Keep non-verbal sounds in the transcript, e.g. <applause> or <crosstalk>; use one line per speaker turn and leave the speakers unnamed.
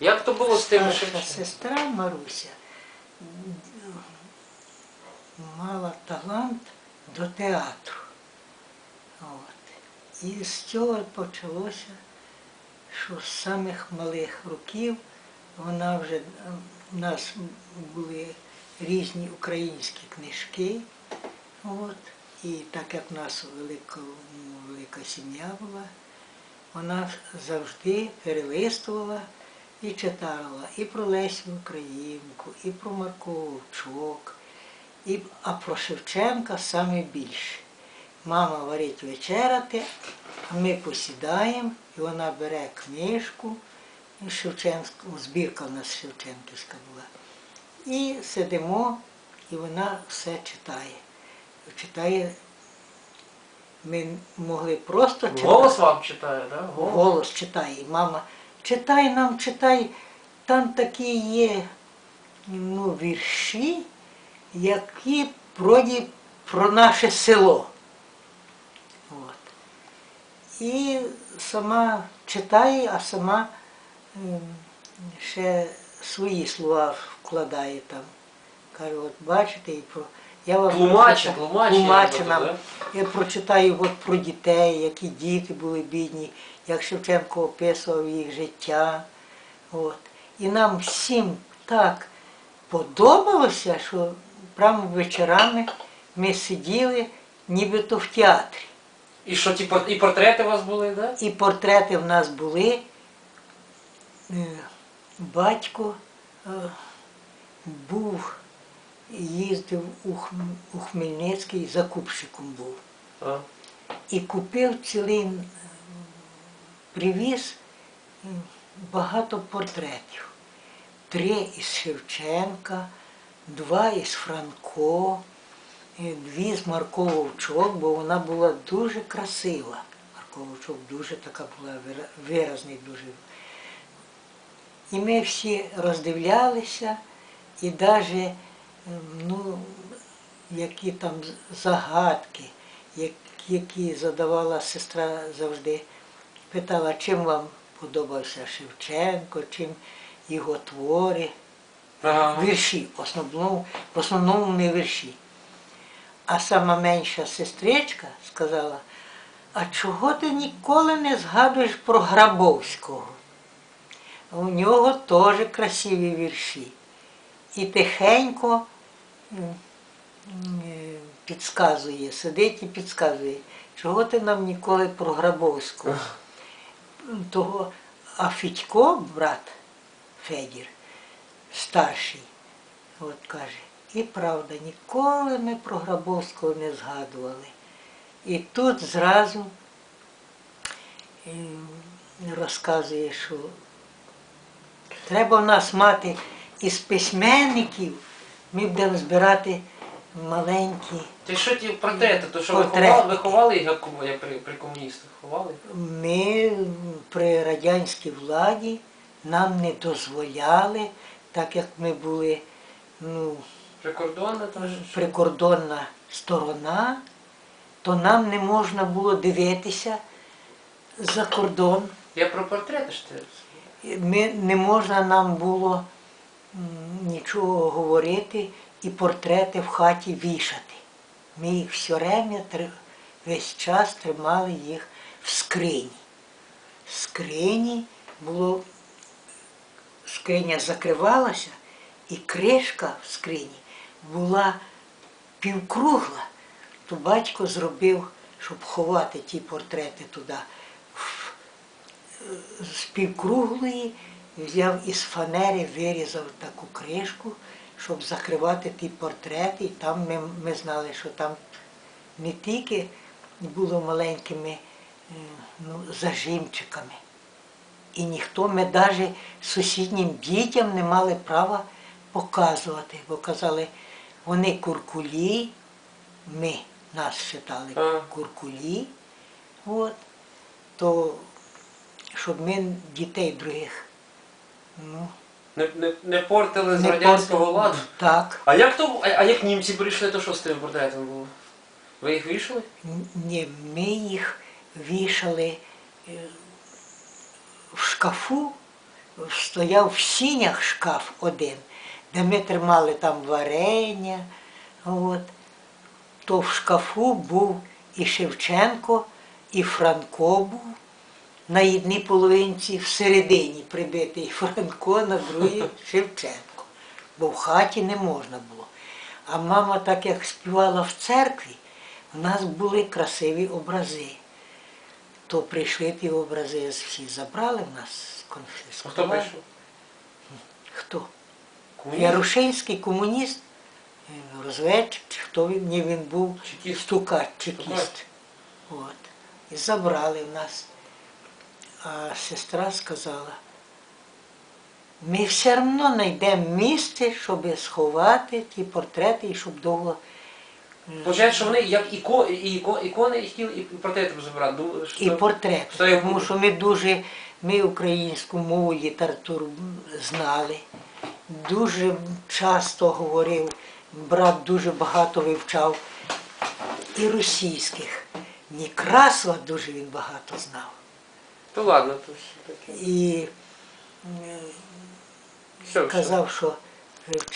Як то було з тим
Старша
Шевченком?
сестра Маруся мала талант до театру. От. І з цього почалося, що з самих малих років вона вже у нас були різні українські книжки. От. І так як в нас велика, велика сім'я була, вона завжди перелистувала і читала і про Лесю Українку, і про Марко Вовчок, і, а про Шевченка саме більше. Мама варить вечеряти, а ми посідаємо, і вона бере книжку, Шевченську, збірка в нас Шевченківська була. І сидимо, і вона все читає. Читає, ми могли просто читати.
Голос вам читає, так? Да? Голос.
Голос читає. Мама, читай нам, читай. Там такі є ну, вірші, які вроді про наше село. От. І сама читає, а сама ем, ще свої слова вкладає там. Каже, от бачите, і про. Я вам
тлумачить, тлумачить як
нам. Я прочитаю от про дітей, які діти були бідні, як Шевченко описував їх життя. От. І нам всім так подобалося, що прямо вечорами ми сиділи нібито в театрі.
І що, ті пор- і портрети у вас були, так? Да?
І портрети в нас були. Е, Батько е, був, їздив у Хм- у Хмельницький, закупщиком був.
А.
І купив цілий, привіз багато портретів. Три із Шевченка, два із Франко, дві з Марко Вовчок, бо вона була дуже красива. Марко Вовчок дуже така була виразний дуже. І ми всі роздивлялися, і навіть ну, які там загадки, які задавала сестра завжди, питала, чим вам подобався Шевченко, чим його твори,
Ага.
вірші, в основному, в основному не вірші. А сама менша сестричка сказала, а чого ти ніколи не згадуєш про Грабовського? У нього теж красиві вірші. І тихенько підказує, сидить і підказує, чого ти нам ніколи про Грабовського. Того, а Федько, брат Федір, старший, от каже, і правда, ніколи ми про Грабовського не згадували. І тут зразу е, розказує, що треба в нас мати із письменників, ми будемо збирати маленькі.
Ти що ті портрети, то що ви ховали, ви ховали їх як, при, при комуністах? Ховали?
Ми при радянській владі нам не дозволяли, так як ми були ну,
Прикордонне теж?
прикордонна сторона, то нам не можна було дивитися за кордон.
Я про портрети ж ти.
Ми, не можна нам було нічого говорити і портрети в хаті вішати. Ми їх все время, весь час тримали їх в скрині. В скрині було, скриня закривалася, і кришка в скрині була півкругла. То батько зробив, щоб ховати ті портрети туди, з півкруглої взяв із фанери, вирізав таку кришку, щоб закривати ті портрети. І там ми, ми знали, що там не тільки було маленькими е, ну, зажимчиками. І ніхто, ми навіть сусіднім дітям не мали права показувати, бо казали, вони куркулі, ми нас вважали куркулі, от, то щоб ми дітей других ну,
Не, не, не портили з
не
радянського
портили.
ладу.
Так.
А як то, а, а як німці прийшли, то що з тим портретом було? Ви їх вішали?
Ні, ми їх вішали е, в шкафу стояв в сінях шкаф один, де ми тримали там варення. От. То в шкафу був і Шевченко, і Франко був. На одній половинці всередині прибитий Франко, на другій <laughs> Шевченко. Бо в хаті не можна було. А мама, так як співала в церкві, у нас були красиві образи. То прийшли ті образи, всі забрали в нас,
А хто
конфіскували.
прийшов?
Хто?
Комуніст?
Ярушинський комуніст, розведчик, хто він, ні, він був
Чекіст.
стукач, чекіст. От. І забрали в нас. А сестра сказала, ми все одно знайдемо місце, щоб сховати ті портрети і щоб довго.
Получається, що вони як іко, і іко, ікони і хотіли, і портрети забирати. Що
І портрети.
що
Тому що ми дуже, ми українську мову, літературу знали. Дуже часто говорив, брат дуже багато вивчав і російських. Некрасова дуже він багато знав.
То ладно, то все таке.
І е,
Все, все.
казав, що вивчав.